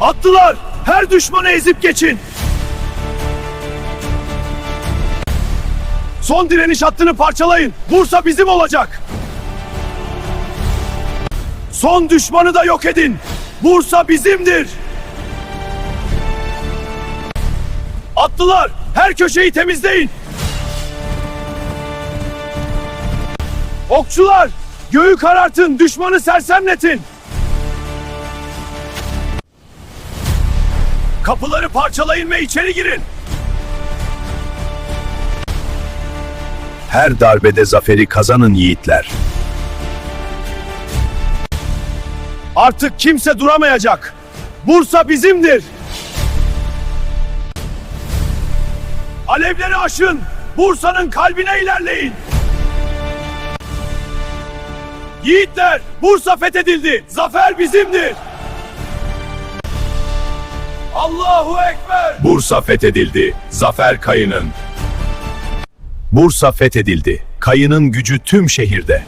Atlılar her düşmanı ezip geçin. Son direniş hattını parçalayın. Bursa bizim olacak. Son düşmanı da yok edin. Bursa bizimdir. Atlılar her köşeyi temizleyin. Okçular göğü karartın, düşmanı sersemletin. Kapıları parçalayın ve içeri girin. Her darbede zaferi kazanın yiğitler. Artık kimse duramayacak. Bursa bizimdir. Alevleri aşın. Bursa'nın kalbine ilerleyin. Yiğitler, Bursa fethedildi. Zafer bizimdir. Allahu Ekber. Bursa fethedildi. Zafer Kayı'nın. Bursa fethedildi. Kayı'nın gücü tüm şehirde.